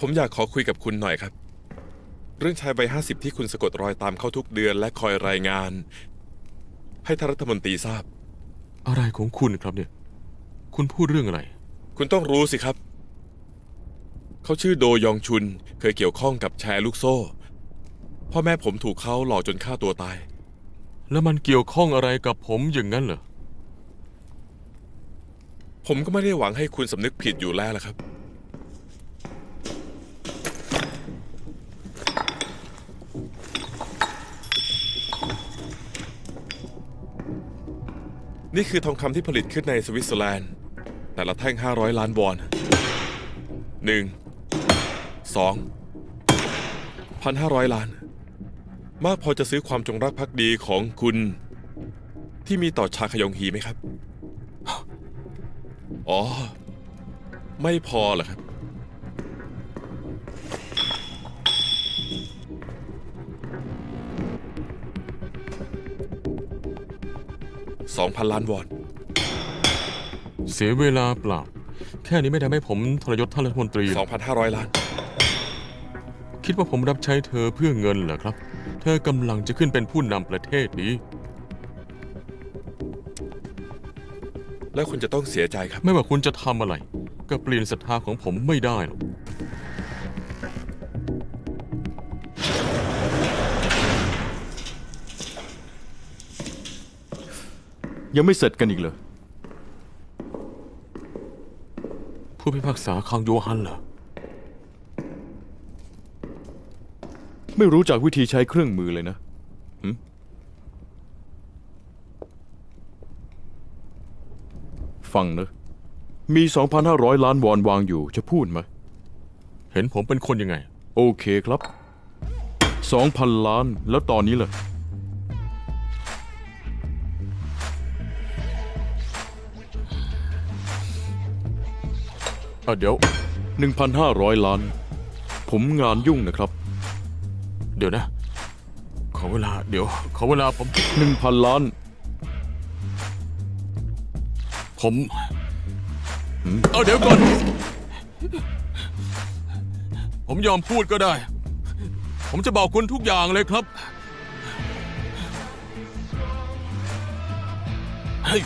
ผมอยากขอคุยกับคุณหน่อยครับ เรื่องชายวัยห้าสิบที่คุณสะกดรอยตามเขาทุกเดือนและคอยรายงาน ให้ท่านรัฐมนตรีทราบ อะไรของคุณครับเนี่ย คุณพูดเรื่องอะไร คุณต้องรู้สิครับ เขาชื่อโดยองชุน เคยเกี่ยวข้องกับแชร์ลูกโซ่ พ่อแม่ผมถูกเขาหลอกจนฆ่าตัวตาย แล้วมันเกี่ยวข้องอะไรกับผมอย่างนั้นเหรอผมก็ไม่ได้หวังให้คุณสำนึกผิดอยู่แล้วละครับ นี่คือทองคำที่ผลิตขึ้นในสวิตเซอร์แลนด์ แต่ละแท่ง 500 ล้านวอน หนึ่ง สอง พันห้าร้อยล้าน มากพอจะซื้อความจงรักภักดีของคุณ ที่มีต่อชาขยงฮีไหมครับ อ๋อ ไม่พอเหรอครับ สองพันล้านวอน เสียเวลาเปล่า แค่นี้ไม่ทำให้ผมทรยศท่านรัฐมนตรีสองพันห้าร้อยล้าน คิดว่าผมรับใช้เธอเพื่อเงินเหรอครับ เธอกำลังจะขึ้นเป็นผู้นำประเทศนี้ แล้วคุณจะต้องเสียใจครับ ไม่ว่าคุณจะทำอะไร ก็เปลี่ยนศรัทธาของผมไม่ได้หรอก ยังไม่เสร็จกันอีกเหรอผู้พิพากษาคังโยฮันเหรอ ไม่รู้จักวิธีใช้เครื่องมือเลยนะหึฟังนะ มี 2,500 ล้านวอนวางอยู่จะพูดไหม เห็นผมเป็นคนยังไง โอเคครับ 2,000 ล้านแล้วตอนนี้ล่ะ อะเดี๋ยว 1,500 ล้าน ผมงานยุ่งนะครับ เดี๋ยวนะ ขอเวลา เดี๋ยว ขอเวลาผม 1,000 ล้าน ผมเอาเดี๋ยวก่อน ผมยอมพูดก็ได้ ผมจะบอกคุณทุกอย่างเลยครับเฮ้ย